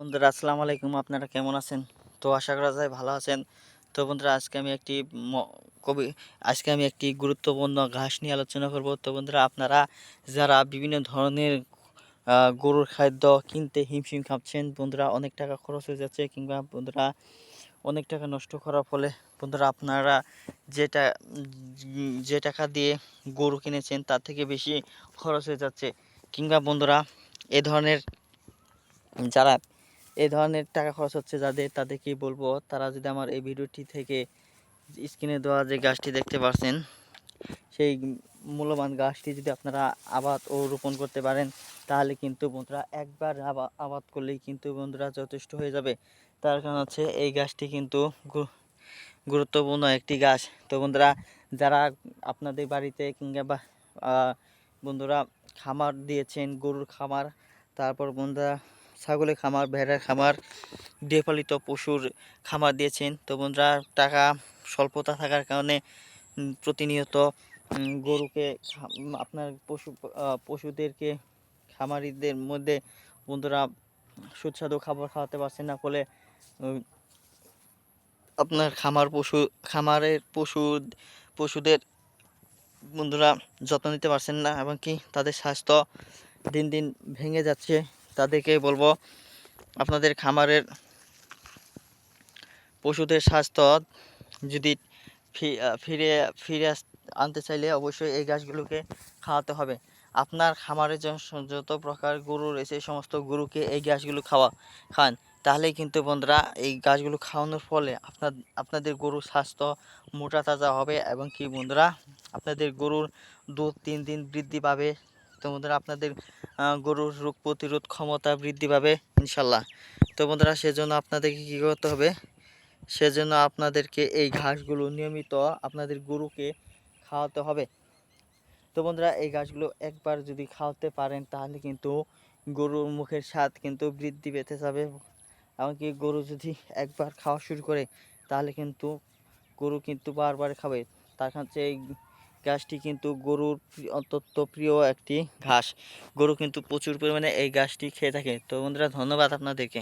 বন্ধুরা, আসসালামু আলাইকুম। আপনারা কেমন আছেন? তো আশা করা যায় ভালো আছেন। তো বন্ধুরা, আজকে আমি একটি কবি, আজকে আমি একটি গুরুত্বপূর্ণ ঘাস নিয়ে আলোচনা করব। তো বন্ধুরা, আপনারা যারা বিভিন্ন ধরনের গরুর খাদ্য কিনতে হিমশিম খাচ্ছেন, বন্ধুরা, অনেক টাকা খরচ হয়ে যাচ্ছে কিংবা বন্ধুরা, অনেক টাকা নষ্ট করার ফলে, বন্ধুরা, আপনারা যেটা যে টাকা দিয়ে গরু কিনেছেন, তার থেকে বেশি খরচ হয়ে যাচ্ছে। কিংবা বন্ধুরা, এ ধরনের যারা এই ধরনের টাকা খরচ হচ্ছে যাদের তাদেরকেই বলব? তারা যদি আমার এই ভিডিওটি থেকে স্ক্রিনে দেওয়া যে গাছটি দেখতে পাচ্ছেন সেই মূল্যবান গাছটি যদি আপনারা আবাদ ও রোপণ করতে পারেন, তাহলে কিন্তু বন্ধুরা একবার আবা- আবাদ করলেই কিন্তু বন্ধুরা যথেষ্ট হয়ে যাবে। তার কারণ হচ্ছে এই গাছটি কিন্তু গুরুত্বপূর্ণ একটি গাছ। তো বন্ধুরা, যারা আপনাদের বাড়িতে কিংবা বন্ধুরা খামার দিয়েছেন, গরুর খামার, তারপর বন্ধুরা ছাগলের খামার, ভেড়ার খামার গৃহপালিত পশুর খামার দিয়েছেন। তো বন্ধুরা, টাকা স্বল্পতা থাকার কারণে প্রতিনিয়ত গরুকে আপনার পশু পশুদেরকে, খামারিদের মধ্যে বন্ধুরা সুস্বাদু খাবার খাওয়াতে পারছেন না। ফলে আপনার খামার পশু, খামারের পশু, পশুদের বন্ধুরা যত্ন নিতে পারছেন না এবং কি তাদের স্বাস্থ্য দিন দিন ভেঙে যাচ্ছে। তাদেরকে বলব, আপনাদের খামারের পশুদের স্বাস্থ্য যদি ফিরে ফিরে আনতে চাইলে অবশ্যই এই গাছগুলোকে খাওয়াতে হবে। আপনার খামারের যত প্রকার গরু রয়েছে সমস্ত গরুকে এই গাছগুলো খাওয়া, খান। তাহলেই কিন্তু বন্ধুরা এই গাছগুলো খাওয়ানোর ফলে আপনার আপনাদের গরুর স্বাস্থ্য মোটা তাজা হবে এবং কি বন্ধুরা, আপনাদের গরুর দুধ তিন দিন বৃদ্ধি পাবে। তো বন্ধুরা আপনাদের গরুর রোগ প্রতিরোধ ক্ষমতা বৃদ্ধি পাবে, ইনশাল্লাহ। তো বন্ধুরা সেজন্য আপনাদেরকে কী করতে হবে? সেজন্য আপনাদেরকে এই ঘাসগুলো নিয়মিত আপনাদের গরুকে খাওয়াতে হবে। তো বন্ধুরা এই ঘাসগুলো একবার যদি খাওয়াতে পারেন, তাহলে কিন্তু গরুর মুখের স্বাদ কিন্তু বৃদ্ধি পেতে যাবে। এমনকি গরু যদি একবার খাওয়া শুরু করে, তাহলে কিন্তু গরু কিন্তু বারবার খাবে। তার কাছে এই ঘাসটি কিন্তু গরুর অত্যন্ত প্রিয় একটি ঘাস। গরু কিন্তু প্রচুর পরিমাণে এই ঘাসটি খেয়ে থাকে। তো বন্ধুরা, ধন্যবাদ আপনাদেরকে।